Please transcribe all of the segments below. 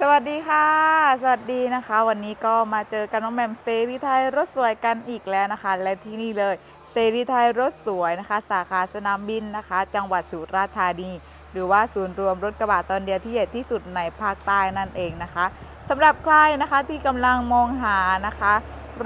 สวัสดีค่ะ สวัสดีนะคะ วันนี้ก็มาเจอกันน้องแหม่มเซรีไทยรถสวยกันอีกแล้วนะคะ และที่นี่เลยเซรีไทยรถสวยนะคะ สาขาสนามบินนะคะ จังหวัดสุราษฎร์ธานี หรือว่าศูนย์รวมรถกระบะตอนเดียวที่ใหญ่ที่สุดในภาคใต้นั่นเองนะคะสำหรับใครนะคะที่กำลังมองหานะคะ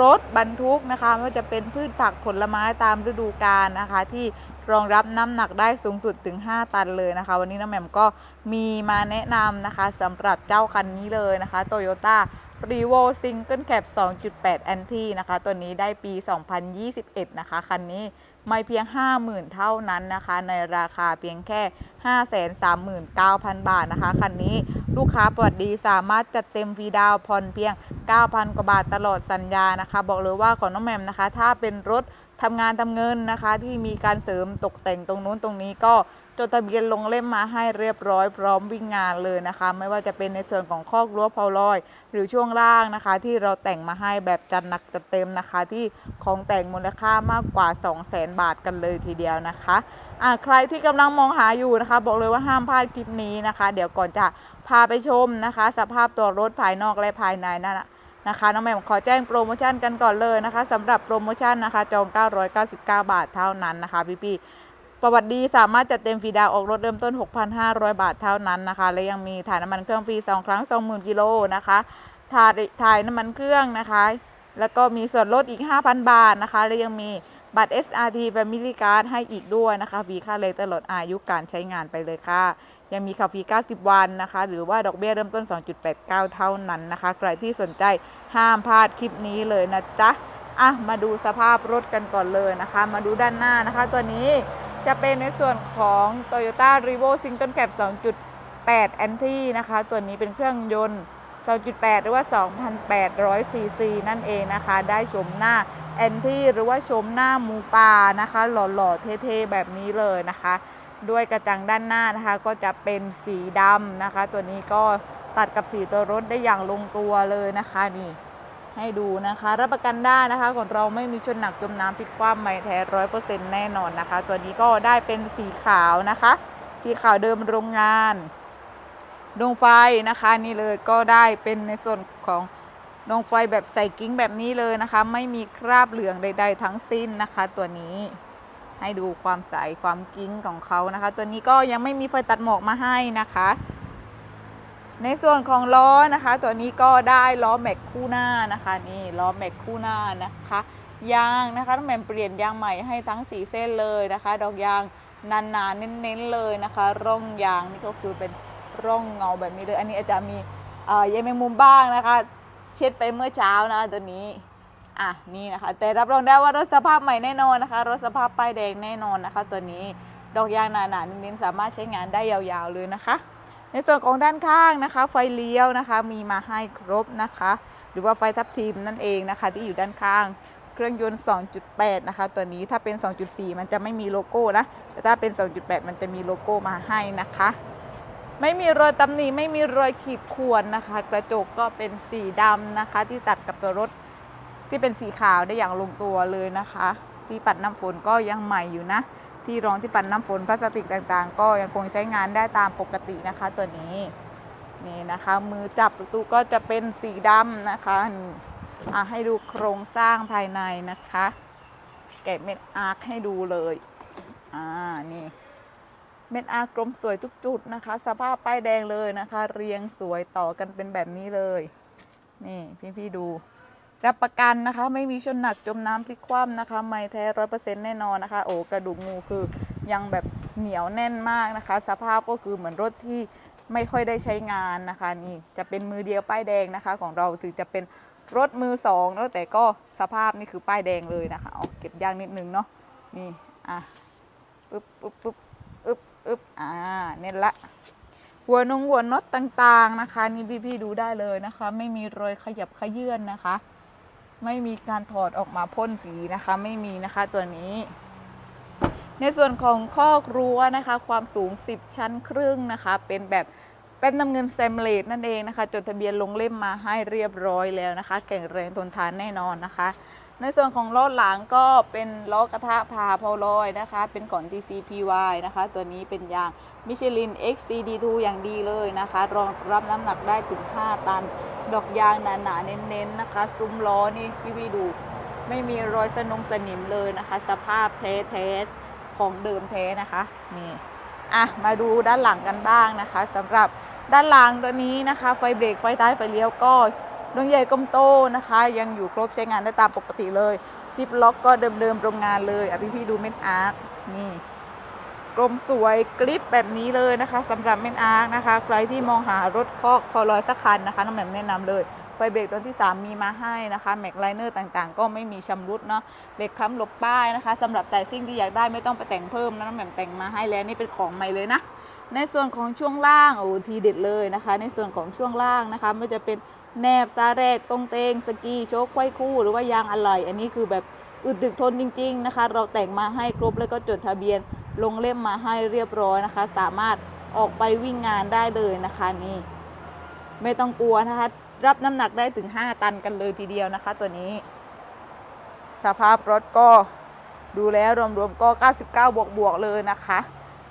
รถบรรทุกนะคะไม่ว่าจะเป็นพืชผักผลไม้ตามฤดูกาลนะคะที่ รองรับน้ำหนักได้สูงสุดถึง 5 ตันเลยนะคะ วันนี้น้องแหม่มก็มีมาแนะนำนะคะสำหรับเจ้าคันนี้เลยนะคะ Toyota r e v o Single Cab 2.8 Anti นะคะ ตัวนี้ได้ปี 2021 นะคะ คันนี้ไม่เพียง 50,000 เท่านั้นนะคะ ในราคาเพียงแค่ 539,000 บาทนะคะ คันนี้ลูกค้าปลอดดีสามารถจัดเต็มฟรีดาวผ่อนเพียง 9,000 กว่าบาทตลอดสัญญานะคะ บอกเลยว่าของน้องแหมมนะคะ ถ้าเป็นรถ ทำงานทำเงินนะคะ ที่มีการเสริมตกแต่งตรงนู้นตรงนี้ก็จดทะเบียนลงเล่มมาให้เรียบร้อยพร้อมวิ่งงานเลยนะคะ ไม่ว่าจะเป็นในส่วนของคอกรั้วเพาลอย หรือช่วงล่างนะคะ ที่เราแต่งมาให้แบบจัดหนักจัดเต็มนะคะ ที่ของแต่งมูลค่ามากกว่า 200,000 บาทกันเลยทีเดียวนะคะอะใครที่กำลังมองหาอยู่นะคะ บอกเลยว่าห้ามพลาดคลิปนี้นะคะ เดี๋ยวก่อนจะพาไปชมนะคะ สภาพตัวรถภายนอกและภายในนั่นนะ นะคะน้องแหม่มขอแจ้งโปรโมชั่นกันก่อนเลยนะคะสำหรับโปรโมชั่นนะคะจอง 999 บาทเท่านั้นนะคะพี่ๆประวัติดีสามารถจัดเต็มฟรีดาวออกรถเริ่มต้น 6,500 บาทเท่านั้นนะคะ และยังมีถ่ายน้ำมันเครื่องฟรี 2 ครั้ง 20,000กิโลนะคะถ่ายถ่ายน้ำมันเครื่องนะคะ แล้วก็มีส่วนลดอีก 5,000 บาทนะคะและยังมีบัตร SRT Family Card ให้อีกด้วยนะคะฟรีค่าเลยตลอดอายุการใช้งานไปเลยค่ะ ยังมีขับฟรี 90 วันนะคะ หรือว่าดอกเบี้ยเริ่มต้น 2.89 เท่านั้นนะคะ ใครที่สนใจห้ามพลาดคลิปนี้เลยนะจ๊ะ อะ มาดูสภาพรถกันก่อนเลยนะคะ มาดูด้านหน้านะคะ ตัวนี้จะเป็นในส่วนของ Toyota r e v o Single Cab 2.8 Anti นะคะ ตัวนี้เป็นเครื่องยนต์ 2.8 หรือว่า 2,800 ซีซีนั่นเองนะคะ ได้ชมหน้า Anti หรือว่าชมหน้ามูปานะคะ หล่อๆเท่ๆแบบนี้เลยนะคะ ด้วยกระจังด้านหน้านะคะ ก็จะเป็นสีดำนะคะ ตัวนี้ก็ตัดกับสีตัวรถได้อย่างลงตัวเลยนะคะนี่ให้ดูนะคะ รับประกันได้นะคะ ของเราไม่มีชนหนักจมน้ำพลิกคว่ำไม่แท้ร้อยเปอร์เซ็นต์แน่นอนนะคะ ตัวนี้ก็ได้เป็นสีขาวนะคะ สีขาวเดิมโรงงานดวงไฟนะคะนี่เลยก็ได้เป็นในส่วนของดวงไฟแบบใส่กิ้งแบบนี้เลยนะคะ ไม่มีคราบเหลืองใด ๆ ทั้งสิ้นนะคะ ตัวนี้ ให้ดูความใสความกิ้งของเขานะคะ ตัวนี้ก็ยังไม่มีไฟตัดหมอกมาให้นะคะ ในส่วนของล้อนะคะ ตัวนี้ก็ได้ล้อแม็กคู่หน้านะคะนี่ล้อแม็กคู่หน้านะคะยางนะคะต้องแม่เปลี่ยนยางใหม่ให้ทั้งสีเส้นเลยนะคะ ดอกยางนานๆเน้นๆเลยนะคะ ร่องยางนี่ก็คือเป็นร่องเงาแบบนี้เลย อันนี้อาจจะมีเอ่อใยแมงมุมบ้างนะคะ เช็ดไปเมื่อเช้านะตัวนี้ อะนี่นะคะ แต่รับรองได้ว่ารถสภาพใหม่แน่นอนนะคะ รถสภาพป้ายแดงแน่นอนนะคะ ตัวนี้ดอกยางหนาๆเน้นๆสามารถใช้งานได้ยาวๆเลยนะคะ ในส่วนของด้านข้างนะคะ ไฟเลี้ยวนะคะ มีมาให้ครบนะคะ หรือว่าไฟทับทิมนั่นเองนะคะ ที่อยู่ด้านข้างเครื่องยนต์ 2.8 นะคะ ตัวนี้ถ้าเป็น 2.4 มันจะไม่มีโลโก้นะ แต่ถ้าเป็น 2.8 มันจะมีโลโก้มาให้นะคะ ไม่มีรอยตำหนิ ไม่มีรอยขีดข่วนนะคะ กระจกก็เป็นสีดำนะคะ ที่ตัดกับตัวรถ ที่เป็นสีขาวได้อย่างลงตัวเลยนะคะ ที่ปัดน้ำฝนก็ยังใหม่อยู่นะ ที่รองที่ปัดน้ำฝนพลาสติกต่างๆ ก็ยังคงใช้งานได้ตามปกตินะคะ ตัวนี้นี่นะคะ มือจับประตูก็จะเป็นสีดำนะคะอะให้ดูโครงสร้างภายในนะคะแกะเม็ดอาร์คให้ดูเลยอ่านี่เม็ดอาร์กลมสวยทุกจุดนะคะ สภาพป้ายแดงเลยนะคะ เรียงสวยต่อกันเป็นแบบนี้เลย นี่พี่ๆดู รับประกันนะคะ ไม่มีชนหนักจมน้ำพลิกคว่ำนะคะ ไม่แท้ร้อยเปอร์เซ็นต์แน่นอนนะคะ โอ้กระดูกงูคือยังแบบเหนียวแน่นมากนะคะ สภาพก็คือเหมือนรถที่ไม่ค่อยได้ใช้งานนะคะ นี่จะเป็นมือเดียวป้ายแดงนะคะ ของเราถึงจะเป็นรถมือสองแล้วแต่ก็สภาพนี่คือป้ายแดงเลยนะคะเอาเก็บยางนิดนึงเนาะนี่อะปึ๊บปึ๊บปึ๊บอึ๊บอึ๊บอ่าเนี่ยละหัวนงหัวน็อตต่างๆนะคะ นี่พี่ๆดูได้เลยนะคะ ไม่มีรอยขยับขยื่นนะคะ ไม่มีการถอดออกมาพ่นสีนะคะ ไม่มีนะคะตัวนี้ ในส่วนของข้อกรั้วนะคะ ความสูง 10 ชั้นครึ่งนะคะ เป็นแบบเป็นน้ำเงินแซมเลตนั่นเองนะคะ จดทะเบียนลงเล่มมาให้เรียบร้อยแล้วนะคะ แข็งแรงทนทานแน่นอนนะคะ ในส่วนของล้อหลังก็เป็นล้อกระทะพาพอลอยนะคะ เป็นก่อน TCPY นะคะ ตัวนี้เป็นยางมิชลิน XCD2 อย่างดีเลยนะคะ รองรับน้ำหนักได้ถึง 5 ตัน ดอกยางหนาๆเน้นๆนะคะ ซุ้มล้อนี่พี่ๆดู ไม่มีรอยสนงสนิมเลยนะคะ สภาพแท้ๆของเดิมแท้นะคะนี่อะมาดูด้านหลังกันบ้างนะคะสำหรับด้านหลังตัวนี้นะคะ ไฟเบรกไฟท้ายไฟเลี้ยวก็ดวงใหญ่กลมโตนะคะ ยังอยู่ครบใช้งานได้ตามปกติเลยซิปล็อกก็เดิมๆโรงงานเลยอะพี่ๆดูเม็ดอาร์คนี่ กลมสวยกริปแบบนี้เลยนะคะสำหรับเม็ดอาร์นะคะ ใครที่มองหารถคอกพอลอยสักคันนะคะน้องแหม่มแนะนำเลยไฟเบรกตัวที่ 3 มีมาให้นะคะแม็กไลเนอร์ต่างๆ ก็ไม่มีชำรุดเนาะเหล็กค้ำหลบป้ายนะคะสำหรับสายซิ่งที่อยากได้ไม่ต้องไปแต่งเพิ่มนะน้องแหม่มแต่งมาให้แล้วนี่เป็นของใหม่เลยนะในส่วนของช่วงล่างโอ้ทีเด็ดเลยนะคะ ในส่วนของช่วงล่างนะคะไม่ว่าจะเป็นแนบซาแรกตรงเตงสกีโชคไขว้คู่ หรือว่ายางอะไหล่อันนี้คือแบบอึดดึกทนจริง ๆนะคะ เราแต่งมาให้ครบแล้วก็จดทะเบียน ลงเล่มมาให้เรียบร้อยนะคะ สามารถออกไปวิ่งงานได้เลยนะคะนี่ ไม่ต้องกลัวนะคะ รับน้ำหนักได้ถึง 5 ตันกันเลยทีเดียวนะคะ ตัวนี้ สภาพรถก็ดูแล้วรวมๆก็ 99 บวกบวกเลยนะคะ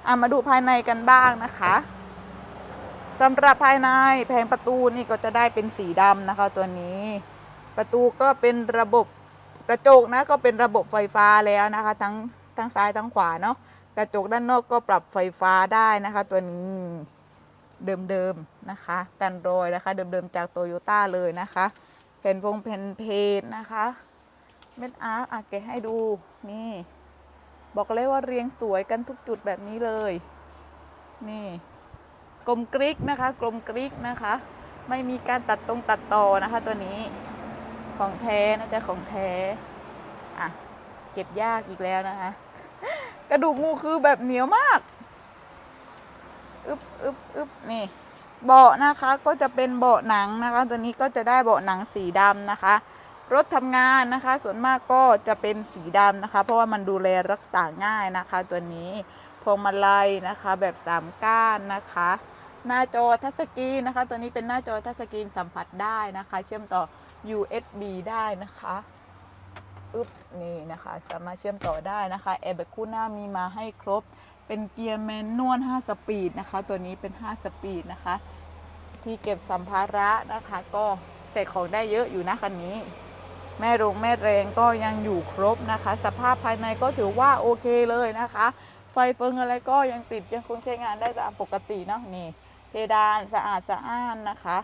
อะมาดูภายในกันบ้างนะคะสำหรับภายในแผงประตูนี่ก็จะได้เป็นสีดำนะคะ ตัวนี้ ประตูก็เป็นระบบกระจกนะก็เป็นระบบไฟฟ้าแล้วนะคะ ทั้งทั้งซ้ายทั้งขวาเนาะ กระจกด้านนอกก็ปรับไฟฟ้าได้นะคะ ตัวนี้เดิมๆนะคะกันรอยนะคะ เดิมๆจากโตโยต้าเลยนะคะแผ่นพงแผ่นเพจนะคะเม็ดอาร์อะเกะให้ดูนี่ บอกเลยว่าเรียงสวยกันทุกจุดแบบนี้เลย นี่กลมกริกนะคะ กลมกริกนะคะ ไม่มีการตัดตรงตัดต่อนะคะ ตัวนี้ของแท้นะจ๊ะของแท้อะเก็บยากอีกแล้วนะคะ กระดูกงูคือแบบเหนียวมากอึบอึบอึบนี่ เบาะนะคะก็จะเป็นเบาะหนังนะคะ ตัวนี้ก็จะได้เบาะหนังสีดำนะคะ รถทำงานนะคะ ส่วนมากก็จะเป็นสีดำนะคะ เพราะว่ามันดูแลรักษาง่ายนะคะ ตัวนี้พวงมาลัยนะคะแบบสามก้านนะคะ หน้าจอทัชสกรีนนะคะ ตัวนี้เป็นหน้าจอทัชสกรีนสัมผัสได้นะคะ เชื่อมต่อ USB ได้นะคะ อึบนี่นะคะ สามารถเชื่อมต่อได้นะคะแอร์แบ็กคู่หน้ามีมาให้ครบ เป็นเกียร์แมนนวล 5 สปีดนะคะ ตัวนี้เป็น 5 สปีดนะคะ ที่เก็บสัมภาระนะคะ ก็ใส่ของได้เยอะอยู่นะคันนี้ แม่รงแม่แรงก็ยังอยู่ครบนะคะ สภาพภายในก็ถือว่าโอเคเลยนะคะ ไฟเฟิงอะไรก็ยังติดยังคงใช้งานได้ตามปกติเนาะนี่เพดานสะอาดสะอ้านนะคะ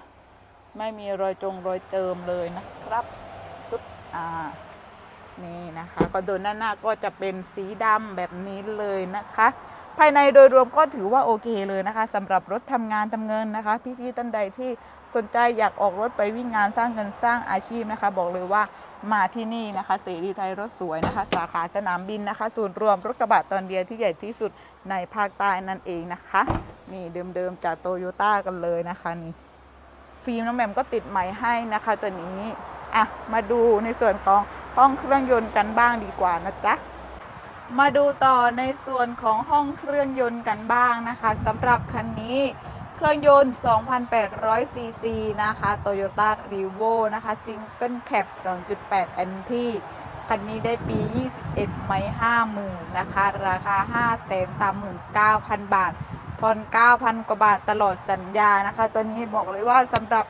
ไม่มีรอยจงรอยเจิมเลยนะครับปึ๊บอ่า นี่นะคะคอนโซลด้านหน้าก็จะเป็นสีดำแบบนี้เลยนะคะ ภายในโดยรวมก็ถือว่าโอเคเลยนะคะสำหรับรถทำงานทำเงินนะคะ พี่ๆท่านใดที่สนใจอยากออกรถไปวิ่งงานสร้างเงินสร้างอาชีพนะคะ บอกเลยว่ามาที่นี่นะคะเสรีไทยรถสวยนะคะ สาขาสนามบินนะคะ ศูนย์รวมรถกระบะตอนเดียวที่ใหญ่ที่สุดในภาคใต้นั่นเองนะคะ นี่เดิมๆจากโตโยต้ากันเลยนะคะนี่ฟิล์มน้องแหม่มก็ติดใหม่ให้นะคะตัวนี้อะมาดูในส่วนของ ห้องเครื่องยนต์กันบ้างดีกว่านะจ๊ะมาดูต่อในส่วนของห้องเครื่องยนต์กันบ้างนะคะสำหรับคันนี้เครื่องยนต์ 2,800 ซีซีนะคะ Toyota r e v o นะคะ Single Cab 2.8 NT คันนี้ได้ปี 21 ไม่50,000 นะคะ ราคา 539,000 บาทผ่อน9,000 กว่าบาทตลอดสัญญานะคะ ตัวนี้บอกเลยว่าสำหรับ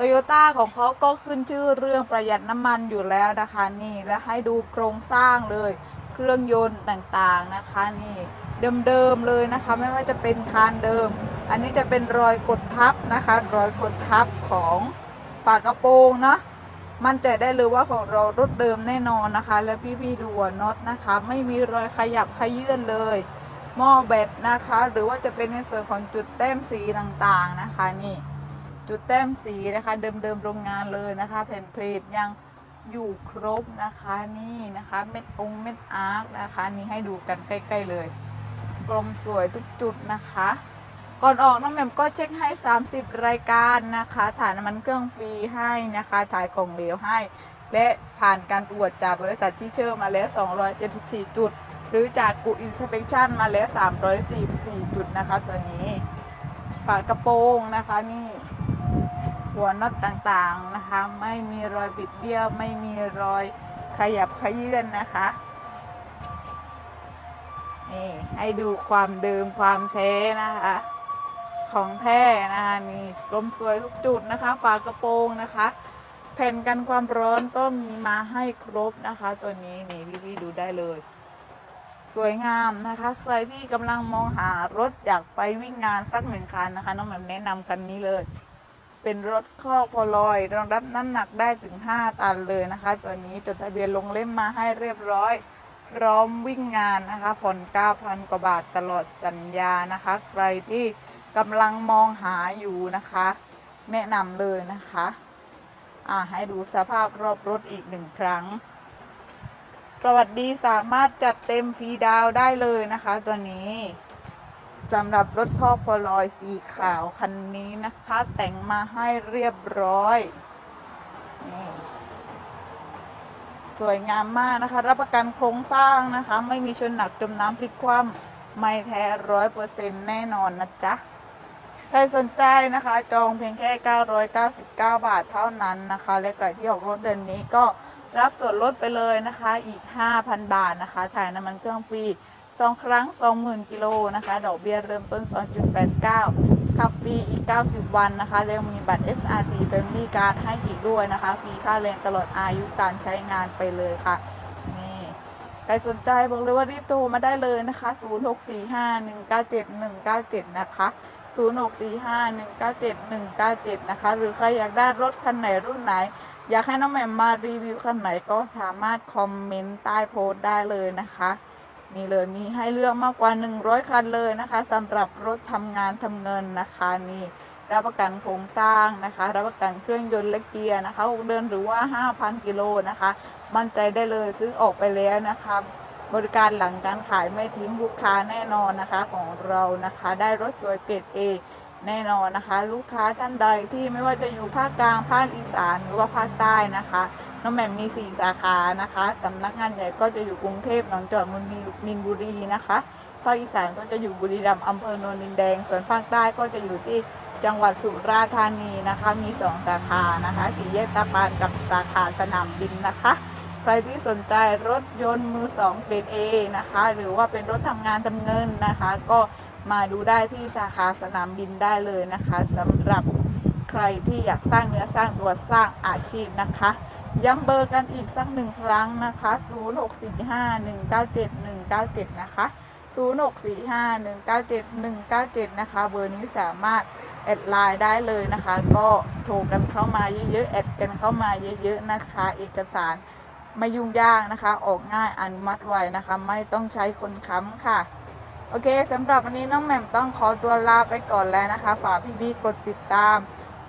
โตโยต้าของเขาก็ขึ้นชื่อเรื่องประหยัดน้ำมันอยู่แล้วนะคะนี่และให้ดูโครงสร้างเลย เครื่องยนต์ต่างๆนะคะนี่เดิมๆเลยนะคะ ไม่ว่าจะเป็นคานเดิม อันนี้จะเป็นรอยกดทับนะคะ รอยกดทับของฝากระโปรงเนาะมั่นใจได้เลยว่าของเรารถเดิมแน่นอนนะคะ และพี่ๆดูน็อตนะคะ ไม่มีรอยขยับขยื่นเลยหม้อแบตนะคะ หรือว่าจะเป็นในส่วนของจุดแต้มสีต่างๆนะคะนี่ จุดแต้มสีนะคะ เดิมๆโรงงานเลยนะคะ แผ่นเพลทยังอยู่ครบนะคะนี่นะคะ เม็ดองเม็ดอาร์คนะคะนี่ให้ดูกันใกล้ ๆเลย กลมสวยทุกจุดนะคะ ก่อนออกน้องแหม่มก็เช็คให้ 30 รายการนะคะ ถ่ายน้ำมันเครื่องฟรีให้นะคะ ถ่ายของเหลวให้ และผ่านการตรวจจากบริษัทที่เชื่อมาแล้ว 274 จุด หรือจากกูอินสเปกชันมาแล้ว 344 จุดนะคะ ตัวนี้ ฝากระโปรงนะคะนี่ หัวน็อตต่างๆนะคะ ไม่มีรอยบิดเบี้ยว ไม่มีรอยขยับขยื่นนะคะนี่ให้ดูความเดิมความแท้นะคะ ของแท้นะคะนี่กลมสวยทุกจุดนะคะ ฝากระโปรงนะคะ แผ่นกันความร้อนก็มีมาให้ครบนะคะ ตัวนี้นี่พี่ๆดูได้เลย สวยงามนะคะ ใครที่กำลังมองหารถอยากไปวิ่งงานสักหนึ่งคันนะคะ น้องแหม่มแนะนำคันนี้เลย เป็นรถคอกพอลอยรองรับน้ำหนักได้ถึง 5 ตันเลยนะคะ ตัวนี้จดทะเบียนลงเล่มมาให้เรียบร้อย พร้อมวิ่งงานนะคะผ่อน9,000 กว่าบาทตลอดสัญญานะคะ ใครที่กำลังมองหาอยู่นะคะ แนะนำเลยนะคะอ่าให้ดูสภาพรอบรถอีกหนึ่งครั้ง ประวัติดีสามารถจัดเต็มฟรีดาวได้เลยนะคะ ตัวนี้ สำหรับรถคอกพอลอยสีขาวคันนี้นะคะ แต่งมาให้เรียบร้อยนี่สวยงามมากนะคะ รับประกันโครงสร้างนะคะ ไม่มีชนหนักจมน้ำพลิกคว่ำไม่แท้ร้อยเปอร์เซ็นแน่นอนนะจ๊ะใครสนใจนะคะ จองเพียงแค่ 999 บาทเท่านั้นนะคะ และใครที่ออกรถเดือนนี้ก็รับส่วนลดไปเลยนะคะ อีก 5,000 บาทนะคะถ่ายน้ำมันเครื่องฟรี สองครั้ง20,000กิโลนะคะ ดอกเบี้ยเริ่มต้น 2.89ขับฟรีอีก 90 วันนะคะแล้วมีบัตร SRT Family Card ให้อีกด้วยนะคะ ฟรีค่าแรงตลอดอายุการใช้งานไปเลยค่ะนี่ใครสนใจบอกเลยว่ารีบโทรมาได้เลยนะคะ 0645197197 นะคะ0645197197 นะคะ หรือใครอยากได้รถคันไหนรุ่นไหน อยากให้น้องแหม่มมารีวิวคันไหนก็สามารถคอมเมนต์ใต้โพสต์ได้เลยนะคะ นี่เลยมีให้เลือกมากกว่า 100 คันเลยนะคะสำหรับรถทำงานทำเงินนะคะนี่รับประกันโครงสร้างนะคะ รับประกันเครื่องยนต์และเกียร์นะคะเดือนหรือว่า 5,000 กิโลนะคะ มั่นใจได้เลยซื้อออกไปแล้วนะคะ บริการหลังการขายไม่ทิ้งลูกค้าแน่นอนนะคะของเรานะคะ ได้รถสวยเกรดเอแน่นอนนะคะ ลูกค้าท่านใดที่ไม่ว่าจะอยู่ภาคกลางภาคอีสานหรือว่าภาคใต้นะคะ น้องแหม่มมี 4 สาขานะคะสำนักงานใหญ่ก็จะอยู่กรุงเทพหนองจอกนนทมินบุรีนะคะภาคอีสานก็จะอยู่บุรีรัมย์อำเภอโนนดินแดง ส่วนภาคใต้ก็จะอยู่ที่จังหวัดสุราษฎร์ธานีนะคะ มี 2 สาขานะคะสีแยกตาปานกับสาขาสนามบินนะคะ ใครที่สนใจรถยนต์มือสองเกรด A นะคะ หรือว่าเป็นรถทำงานทำเงินนะคะ ก็มาดูได้ที่สาขาสนามบินได้เลยนะคะสำหรับใครที่อยากสร้างเนื้อสร้างตัวสร้างอาชีพนะคะ ย้ำเบอร์กันอีกสักหนึ่งครั้งนะคะ 0645197197 นะคะ 0645197197 นะคะ เบอร์นี้สามารถแอดไลน์ได้เลยนะคะ ก็โทรกันเข้ามาเยอะๆ แอดกันเข้ามาเยอะๆ นะคะ เอกสารไม่ยุ่งยากนะคะ ออกง่ายอนุมัติไวนะคะ ไม่ต้องใช้คนค้ำค่ะ โอเคสำหรับวันนี้น้องแหม่มต้องขอตัวลาไปก่อนแล้วนะคะ ฝากพี่บีกดติดตาม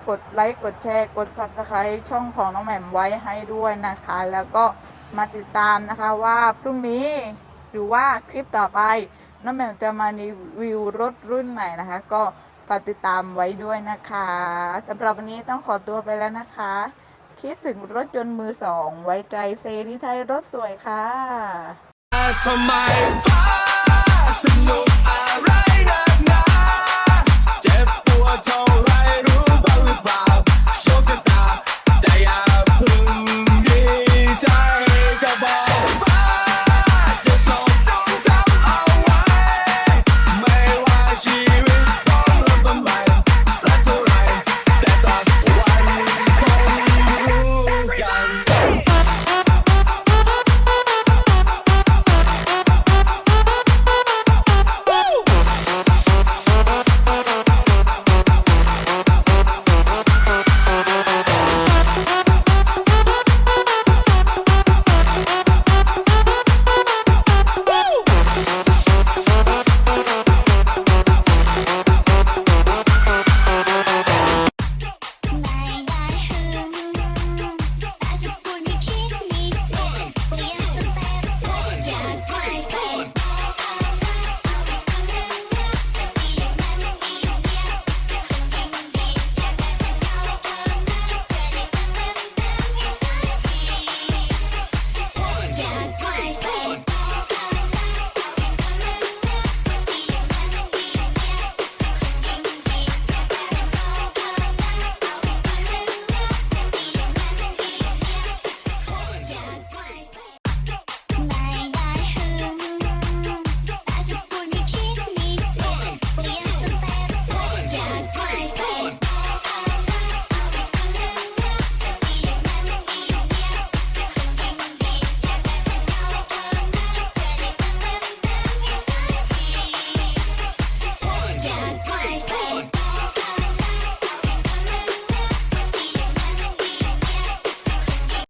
กดไลค์กดแชร์กด subscribe ช่องของน้องแหม่มไว้ให้ด้วยนะคะ แล้วก็มาติดตามนะคะว่าพรุ่งนี้หรือว่าคลิปต่อไป น้องแหม่มจะมารีวิวรถรุ่นไหนนะคะ ก็ฝากติดตามไว้ด้วยนะคะสำหรับวันนี้ต้องขอตัวไปแล้วนะคะ คิดถึงรถยนต์มือสอง ไว้ใจเซรีไทยรถสวยค่ะทำไม